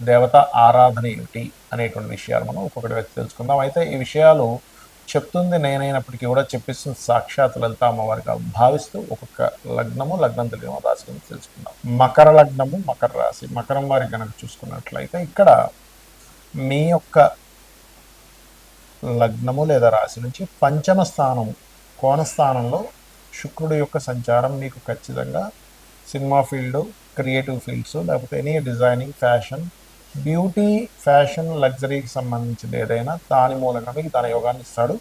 దేవత ఆరాధన ఏమిటి అనేటువంటి విషయాలు మనం ఒక్కొక్కటి వ్యక్తి తెలుసుకుందాం. అయితే ఈ విషయాలు చెప్తుంది నేనైనప్పటికీ కూడా చెప్పిస్తుంది సాక్షాత్ లలిత అమ్మవారిగా భావిస్తూ ఒక్కొక్క లగ్నము లగ్నం తెలియని రాశి గురించి తెలుసుకుందాం. మకర లగ్నము మకర రాశి. మకరం వారి కనుక చూసుకున్నట్లయితే ఇక్కడ మీ యొక్క లగ్నము లేదా రాశి నుంచి పంచమ స్థానము కోణ స్థానంలో శుక్రుడు యొక్క సంచారం మీకు ఖచ్చితంగా సినిమా ఫీల్డ్ క్రియేటివ్ ఫీల్డ్స్ లేకపోతే any designing fashion beauty fashion లగ్జరీకి సంబంధించిన ఏదైనా దాని మూలంగా మీకు తన యోగాన్ని ఇస్తాడు.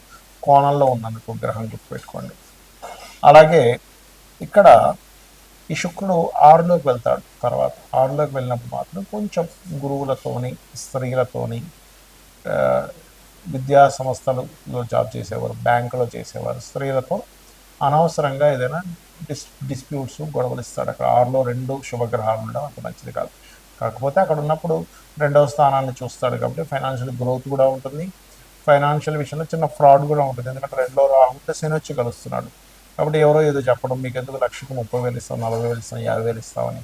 కోణంలో ఉన్నందుకు గ్రహం గుర్తుపెట్టుకోండి అలాగే ఇక్కడ ఈ శుక్రుడు ఆరులోకి వెళ్తాడు. తర్వాత ఆరులోకి వెళ్ళినప్పుడు మాత్రం కొంచెం గురువులతోని స్త్రీలతోని విద్యా సంస్థలలో జాబ్ చేసేవారు బ్యాంకులో చేసేవారు స్త్రీలతో అనవసరంగా ఏదైనా డిస్ డిస్ప్యూట్స్ గొడవలు ఇస్తాడు. అక్కడ ఆరులో రెండు శుభగ్రహాలు ఉండడం అంత మంచిది కాదు. కాకపోతే అక్కడ ఉన్నప్పుడు రెండవ స్థానాన్ని చూస్తాడు కాబట్టి ఫైనాన్షియల్ గ్రోత్ కూడా ఉంటుంది. ఫైనాన్షియల్ విషయంలో చిన్న ఫ్రాడ్ కూడా ఉంటుంది. ఎందుకంటే రెండో రాకుంటే ఉంటే శని వచ్చి కలుస్తున్నాడు. కాబట్టి ఎవరో ఏదో చెప్పడం మీకు ఎందుకు లక్షకు ముప్పై వేలు ఇస్తాం నలభై వేలు ఇస్తాం యాభై వేలు ఇస్తామని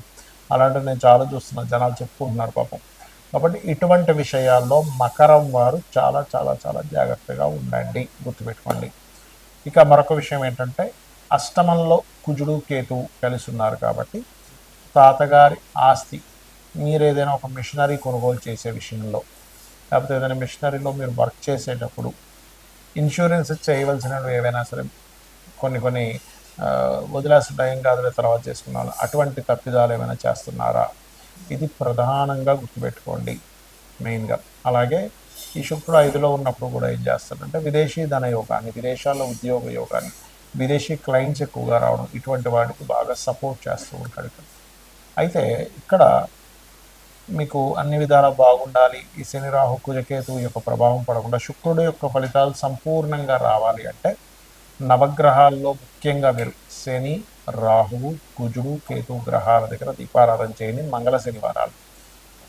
అలాంటివి నేను చాలా చూస్తున్నాను జనాలు చెప్పుకుంటున్నారు పాపం. కాబట్టి ఇటువంటి విషయాల్లో మకరం వారు చాలా చాలా చాలా జాగ్రత్తగా ఉండండి. గుర్తుపెట్టుకోండి. ఇక మరొక విషయం ఏంటంటే అష్టమంలో కుజుడు కేతు కలిసి ఉన్నారు కాబట్టి తాతగారి ఆస్తి మీరు ఏదైనా ఒక మిషనరీ కొనుగోలు చేసే విషయంలో లేకపోతే ఏదైనా మిషనరీలో మీరు వర్క్ చేసేటప్పుడు ఇన్సూరెన్స్ చేయవలసినవి ఏవైనా సరే కొన్ని కొన్ని ఆ, టైం కాదులే తర్వాత చేసుకున్నాను అటువంటి తప్పిదాలు ఏమైనా చేస్తున్నారా? ఇది ప్రధానంగా గుర్తుపెట్టుకోండి మెయిన్గా అలాగే ఈ శుక్రుడు ఐదులో ఉన్నప్పుడు కూడా ఏం చేస్తాడంటే విదేశీ ధన యోగాన్ని విదేశాల్లో ఉద్యోగ యోగాన్ని విదేశీ క్లయింట్స్ ఎక్కువగా రావడం ఇటువంటి వాటికి బాగా సపోర్ట్ చేస్తూ ఉంటాడు ఇక్కడ. అయితే ఇక్కడ మీకు అన్ని విధాలా బాగుండాలి. ఈ శని రాహు కుజకేతు యొక్క ప్రభావం పడకుండా శుక్రుడు యొక్క ఫలితాలు సంపూర్ణంగా రావాలి అంటే నవగ్రహాల్లో ముఖ్యంగా మీరు శని రాహువు కుజుడు కేతు గ్రహాల దగ్గర దీపారాధన చేయండి. మంగళ శనివారాలు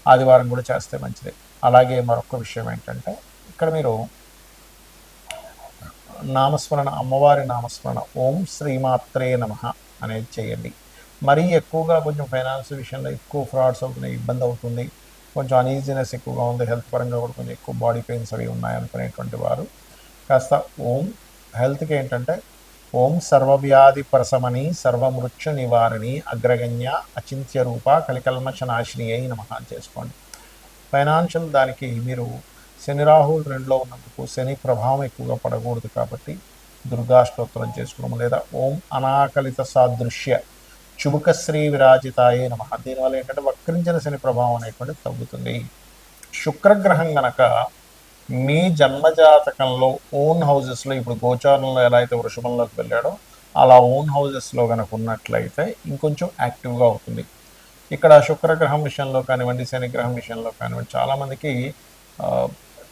ఆదివారం కూడా చేస్తే మంచిదే. అలాగే మరొక విషయం ఏంటంటే ఇక్కడ మీరు నామస్మరణ అమ్మవారి నామస్మరణ ఓం శ్రీమాత్రే నమ అనేది చేయండి. మరీ ఎక్కువగా కొంచెం ఫైనాన్స్ విషయంలో ఎక్కువ ఫ్రాడ్స్ అవుతున్నాయి ఇబ్బంది అవుతుంది. కొంచెం అనీజినెస్ ఎక్కువగా ఉంది. హెల్త్ పరంగా కూడా కొంచెం ఎక్కువ బాడీ పెయిన్స్ అవి ఉన్నాయి అనుకునేటువంటి వారు. కాస్త ఓం హెల్త్కి ఏంటంటే ఓం సర్వవ్యాధి ప్రసమని సర్వమృత్యు నివారణి అగ్రగణ్య అచింత్య రూప కలికల్మష నాశిని అయి నమ చేసుకోండి. ఫైనాన్షియల్ దానికి మీరు శని రాహుల్ రెండులో ఉన్నందుకు శని ప్రభావం ఎక్కువగా పడకూడదు కాబట్టి దుర్గా స్తోత్రం చేసుకోవడం లేదా ఓం అనాకలిత సాదృశ్య శుభకశ్రీ విరాజితాయే నమ. దీనివల్ల ఏంటంటే వక్రించిన శని ప్రభావం అనేటువంటిది తగ్గుతుంది. శుక్రగ్రహం గనక మీ జన్మజాతకంలో ఓన్ హౌజెస్లో ఇప్పుడు గోచారంలో ఎలా అయితే వృషభంలోకి వెళ్ళాడో అలా ఓన్ హౌజెస్లో కనుక ఉన్నట్లయితే ఇంకొంచెం యాక్టివ్గా అవుతుంది. ఇక్కడ శుక్రగ్రహం విషయంలో కానివ్వండి శనిగ్రహం విషయంలో కానివ్వండి చాలామందికి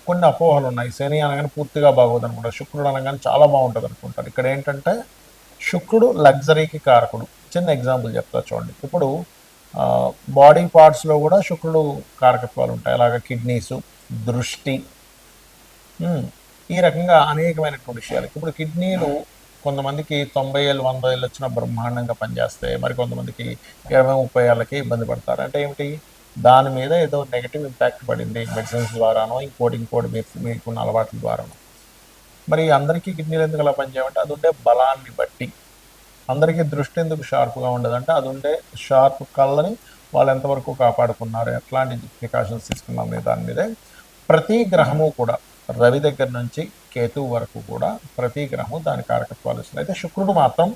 కొన్ని అపోహలు ఉన్నాయి. శని అనగానే పూర్తిగా బాగోదు అనుకుంటారు శుక్రుడు అనగానే చాలా బాగుంటుంది అనుకుంటారు ఇక్కడ ఏంటంటే శుక్రుడు లగ్జరీకి కారకుడు. చిన్న ఎగ్జాంపుల్ చెప్తా చూడండి. ఇప్పుడు బాడీ పార్ట్స్లో కూడా శుక్రుడు కారకత్వాలు ఉంటాయి అలాగ కిడ్నీసు దృష్టి ఈ రకంగా అనేకమైనటువంటి విషయాలు. ఇప్పుడు కిడ్నీలు కొంతమందికి తొంభై ఏళ్ళు వంద ఏళ్ళు వచ్చిన బ్రహ్మాండంగా పనిచేస్తాయి మరి కొంతమందికి ఇరవై ముప్పై ఏళ్ళకి ఇబ్బంది పడతారు. అంటే ఏమిటి? దాని మీద ఏదో నెగిటివ్ ఇంపాక్ట్ పడింది మెడిసిన్స్ ద్వారానో ఇంకోటి ఇంకోటి మీకున్న అలవాట్ల ద్వారానో. మరి అందరికీ కిడ్నీలు ఎందుకు అలా పనిచేయమంటే అది ఉండే బలాన్ని బట్టి. అందరికీ దృష్టి ఎందుకు షార్ప్గా ఉండదంటే అది ఉండే షార్ప్ కళ్ళని వాళ్ళు ఎంతవరకు కాపాడుకున్నారు ఎట్లాంటి ప్రికాషన్స్ తీసుకున్నాం దాని మీదే. ప్రతి గ్రహము కూడా రవి దగ్గర నుంచి కేతు వరకు కూడా ప్రతి గ్రహము దాని కారకత్వాలు ఇస్తుంది అయితే శుక్రుడు మాత్రం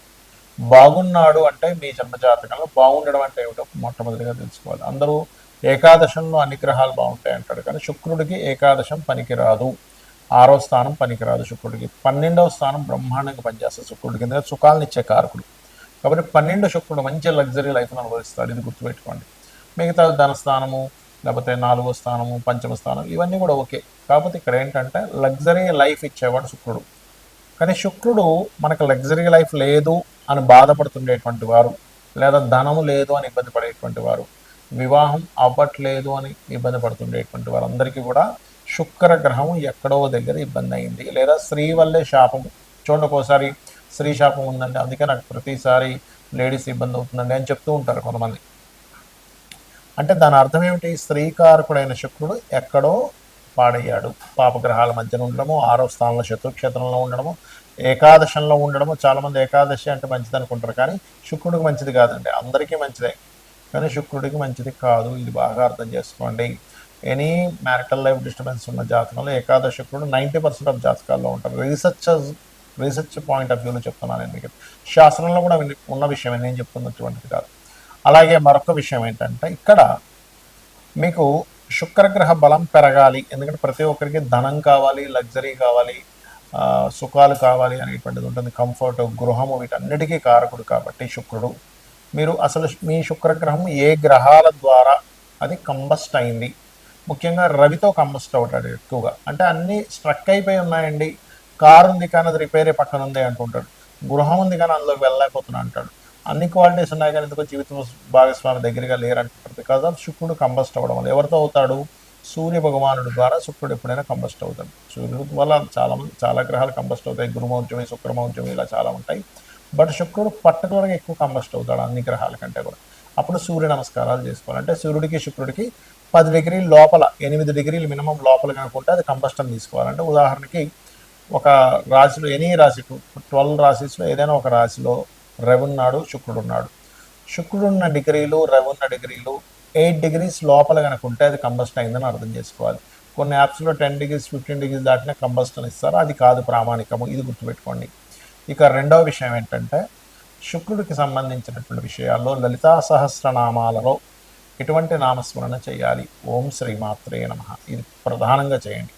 బాగున్నాడు అంటే మీ జన్మజాతకంలో బాగుండడం అంటే ఏమిటో మొట్టమొదటిగా తెలుసుకోవాలి. అందరూ ఏకాదశంలో అన్ని గ్రహాలు బాగుంటాయి అంటాడు కానీ శుక్రుడికి ఏకాదశం పనికిరాదు. ఆరో స్థానం పనికిరాదు శుక్రుడికి. పన్నెండవ స్థానం బ్రహ్మాండంగా పనిచేస్తుంది శుక్రుడికి. ఎందుకంటే సుఖాలను ఇచ్చే కారకుడు. కాబట్టి పన్నెండు శుక్రుడు మంచి లగ్జరీ లైఫ్ను అనుభవిస్తాడు. ఇది గుర్తుపెట్టుకోండి. మిగతా ధనస్థానము లేకపోతే నాలుగో స్థానము పంచమ స్థానం ఇవన్నీ కూడా ఓకే. కాకపోతే ఇక్కడ ఏంటంటే లగ్జరీ లైఫ్ ఇచ్చేవాడు శుక్రుడు. కానీ శుక్రుడు మనకు లగ్జరీ లైఫ్ లేదు అని బాధపడుతుండేటువంటి వారు లేదా ధనము లేదు అని ఇబ్బంది పడేటువంటి వారు వివాహం అవ్వట్లేదు అని ఇబ్బంది పడుతుండేటువంటి వారందరికీ కూడా శుక్ర గ్రహం ఎక్కడో దగ్గర ఇబ్బంది అయింది లేదా స్త్రీ వల్లే శాపము. చూడండి ఒక్కోసారి స్త్రీ శాపం ఉందండి. అందుకే నాకు ప్రతిసారి లేడీస్ ఇబ్బంది అవుతుందండి అని చెప్తూ ఉంటారు కొంతమంది. అంటే దాని అర్థం ఏమిటి? స్త్రీకారకుడైన శుక్రుడు ఎక్కడో పాడయ్యాడు. పాపగ్రహాల మధ్యన ఉండడము ఆరో స్థానంలో శత్రుక్షేత్రంలో ఉండడము ఏకాదశంలో ఉండడము చాలామంది ఏకాదశి అంటే మంచిది అనుకుంటారు. కానీ శుక్రుడికి మంచిది కాదండి. అందరికీ మంచిదే. కానీ శుక్రుడికి మంచిది కాదు. ఇది బాగా అర్థం చేసుకోండి. ఎనీ మ్యారిటల్ లైఫ్ డిస్టర్బెన్స్ ఉన్న జాతకంలో ఏకాదశ శుక్రుడు నైంటీ పర్సెంట్ ఆఫ్ జాతకాల్లో ఉంటారు. రీసెర్చ్ రీసెర్చ్ పాయింట్ ఆఫ్ వ్యూలో చెప్తున్నాను నేను మీకు. శాస్త్రంలో కూడా ఉన్న విషయం నేను చెప్తున్నటువంటిది కాదు. అలాగే మరొక విషయం ఏంటంటే ఇక్కడ మీకు శుక్రగ్రహ బలం పెరగాలి. ఎందుకంటే ప్రతి ఒక్కరికి ధనం కావాలి లగ్జరీ కావాలి సుఖాలు కావాలి అనేటువంటిది ఉంటుంది. కంఫర్ట్ గృహము వీటన్నిటికీ కారకుడు కాబట్టి శుక్రుడు. మీరు అసలు మీ శుక్రగ్రహం ఏ గ్రహాల ద్వారా అది కంబస్ట్ అయింది? ముఖ్యంగా రవితో కంబస్ట్ అవుతాడు ఎక్కువగా. అంటే అన్నీ స్ట్రక్ అయిపోయి ఉన్నాయండి. కారు ఉంది కానీ అది రిపేరే పక్కన ఉంది అంటుంటాడు. గృహం ఉంది కానీ అందులోకి వెళ్ళలేకపోతున్నా అంటాడు. అన్ని క్వాలిటీస్ ఉన్నాయి కానీ ఎందుకో జీవితం భాగస్వామి దగ్గరగా లేరంటారు. బికాజ్ ఆఫ్ శుక్రుడు కంబస్ట్ అవ్వడం వల్ల. ఎవరితో అవుతాడు? సూర్య భగవానుడు ద్వారా శుక్రుడు ఎప్పుడైనా కంబస్ట్ అవుతాడు. సూర్యుడు వల్ల చాలా మంది చాలా గ్రహాలు కంబస్ట్ అవుతాయి. గురుమౌర్జమి శుక్రమౌర్జమి ఇలా చాలా ఉంటాయి. బట్ శుక్రుడు పర్టికులర్గా ఎక్కువ కంబస్ట్ అవుతాడు అన్ని గ్రహాల కంటే కూడా. అప్పుడు సూర్య నమస్కారాలు చేసుకోవాలి అంటే సూర్యుడికి శుక్రుడికి పది డిగ్రీల లోపల ఎనిమిది డిగ్రీలు మినిమం లోపల కనుకుంటే అది కంబస్టన్ తీసుకోవాలంటే ఉదాహరణకి ఒక రాశిలో ఎనీ రాశి ట్వెల్వ్ రాశిస్లో ఏదైనా ఒక రాశిలో రవున్నాడు శుక్రుడు ఉన్నాడు శుక్రుడు ఉన్న డిగ్రీలు ఉన్న డిగ్రీలు ఎయిట్ డిగ్రీస్ లోపల కనుకుంటే అది కంబస్ట్ అయిందని అర్థం చేసుకోవాలి. కొన్ని యాప్స్లో టెన్ డిగ్రీస్ ఫిఫ్టీన్ డిగ్రీస్ దాటినా కంబస్టన్ ఇస్తారు? అది కాదు ప్రామాణికము ఇది గుర్తుపెట్టుకోండి. ఇక రెండవ విషయం ఏంటంటే శుక్రుడికి సంబంధించినటువంటి విషయాల్లో లలితా సహస్రనామాలలో ఎటువంటి నామస్మరణ చేయాలి. ఓం శ్రీమాత్రే నమ. ఇది ప్రధానంగా చేయండి.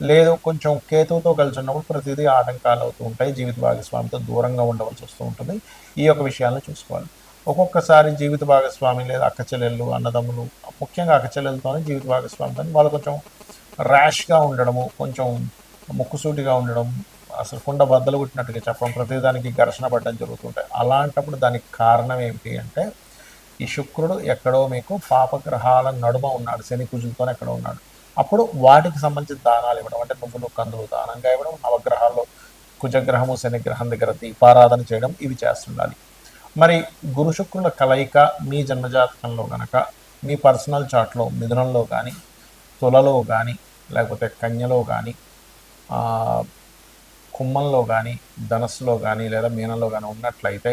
లేదు కొంచెం కేతువుతో కలిసి ఉన్నప్పుడు ప్రతిదీ ఆటంకాలు అవుతూ ఉంటాయి. జీవిత భాగస్వామితో దూరంగా ఉండవలసి వస్తూ ఉంటుంది. ఈ యొక్క విషయాలను చూసుకోవాలి. ఒక్కొక్కసారి జీవిత భాగస్వామి లేదా అక్క చెల్లెళ్ళు అన్నదమ్ములు ముఖ్యంగా అక్క చెల్లెలతోనే జీవిత భాగస్వామితో వాళ్ళు కొంచెం ర్యాష్గా ఉండడము కొంచెం ముక్కుసూటిగా ఉండడం అసలు కుండ బద్దలు కొట్టినట్టుగా చెప్పడం ప్రతిదానికి ఘర్షణ పడడం జరుగుతుంటాయి అలాంటప్పుడు దానికి కారణం ఏమిటి అంటే ఈ శుక్రుడు ఎక్కడో మీకు పాపగ్రహాల నడుమ ఉన్నాడు శని కుజులతో ఎక్కడో ఉన్నాడు. అప్పుడు వాటికి సంబంధించిన దానాలు ఇవ్వడం అంటే నువ్వులు కందులు దానంగా ఇవ్వడం నవగ్రహాల్లో కుజగ్రహము శనిగ్రహం దగ్గర దీపారాధన చేయడం ఇవి చేస్తుండాలి. మరి గురు శుక్రుల కలయిక మీ జన్మజాతకంలో గనక మీ పర్సనల్ చాట్లో మిథునంలో కానీ తులలో కానీ లేకపోతే కన్యలో కానీ కుమ్మంలో కానీ ధనస్సులో కానీ లేదా మీనంలో కానీ ఉన్నట్లయితే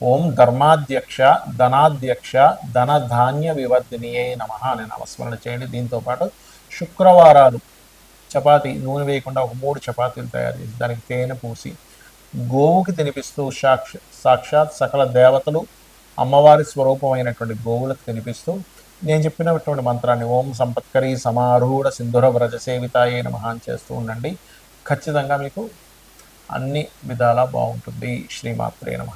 ఓం ధర్మాధ్యక్ష ధనాధ్యక్ష ధన ధాన్య వివర్ధినియే నమ అని నామస్మరణ చేయండి. దీంతోపాటు శుక్రవారాలు చపాతీ నూనె వేయకుండా ఒక మూడు చపాతీలు తయారు చేసి దానికి తేనె పూసి గోవుకి తినిపిస్తూ సాక్ష సాక్షాత్ సకల దేవతలు అమ్మవారి స్వరూపమైనటువంటి గోవులకు తినిపిస్తూ నేను చెప్పినటువంటి మంత్రాన్ని ఓం సంపత్కరి సమారూఢ సింధుర వ్రజ సేవితాయే నమహాన్ చేస్తూ ఉండండి. ఖచ్చితంగా మీకు అన్ని విధాలా బాగుంటుంది. శ్రీమాత్రే నమ.